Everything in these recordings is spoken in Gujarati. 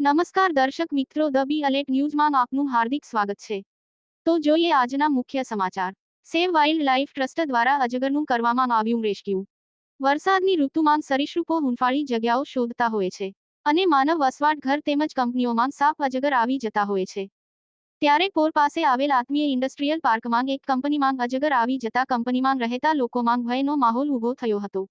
નમસ્કાર દર્શક મિત્રો, ધ બી અલેટ ન્યૂઝમાં આપનું હાર્દિક સ્વાગત છે. તો જોઈએ આજના મુખ્ય સમાચાર. સેવ વાઇલ્ડ લાઇફ ટ્રસ્ટ દ્વારા અજગરનું કરવામાં આવ્યું રેસ્ક્યુ. વરસાદની ઋતુમાં સરીસૃપો હુંફાળી જગ્યાઓ શોધતા હોય છે અને માનવ વસવાટ ઘર તેમજ કંપનીઓમાં સાપ અજગર આવી જતા હોય છે. ત્યારે પોર પાસે આવેલ આત્મીય ઇન્ડસ્ટ્રીયલ પાર્કમાં એક કંપનીમાં અજગર આવી જતા કંપનીમાં રહેતા લોકોમાં ભયનો માહોલ ઊભો થયો હતો.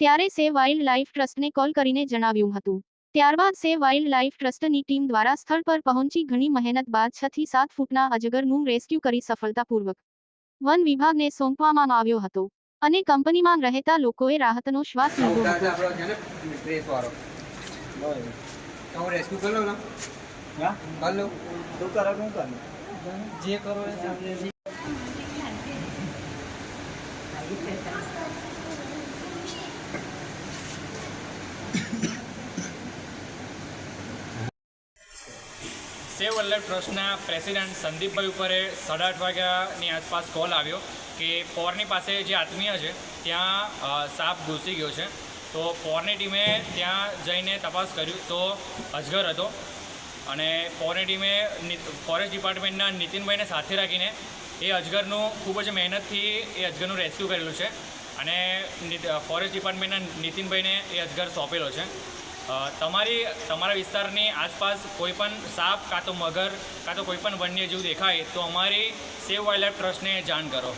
ત્યારે સેવ વાઇલ્ડ લાઇફ ટ્રસ્ટને કોલ કરીને જણાવ્યું હતું. ત્યારબાદ સે વાઇલ્ડ લાઇફ ટ્રસ્ટની ટીમ દ્વારા સ્થળ પર પહોંચી ઘણી મહેનત બાદ છ થી સાત ફૂટના અજગરનું રેસ્ક્યુ કરી સફળતાપૂર્વક વન વિભાગને સોંપવામાં આવ્યો હતો અને કંપનીમાં રહેતા લોકોએ રાહતનો શ્વાસ લીધો હતો. દાદા આપણો છે ને ટ્રેસ વાળો તો હું રેસ્ક્યુ કરી લઉં ને હા કરી લઉં તું કરો કે હું કરું જે કરો એ સાંજે સેવ વલ્લભ ટ્રસ્ટના પ્રેસિડેન્ટ સંદીપભાઈ ઉપર સાડા આઠ વાગ્યાની આસપાસ કોલ આવ્યો કે પોરની પાસે જે આત્મીય છે, ત્યાં સાપ ઘૂસી ગયો છે. તો પોરની ટીમે ત્યાં જઈને તપાસ કર્યું તો અજગર હતો. અને પોરની ટીમે ફોરેસ્ટ ડિપાર્ટમેન્ટના નીતિનભાઈને સાથે રાખીને એ અજગરનું ખૂબ જ મહેનતથી એ અજગરનું રેસ્ક્યુ કરેલું છે. અને ફોરેસ્ટ ડિપાર્ટમેન્ટના નીતિનભાઈને એ અજગર સોંપેલો છે. તમારી, તમારા વિસ્તારની આસપાસ કોઈ પણ સાપ કાં તો મગર, કાં તો કોઈપણ વન્યજીવ દેખાય તો અમારી સેવ વાઇલ્ડ ટ્રસ્ટને જાણ કરો.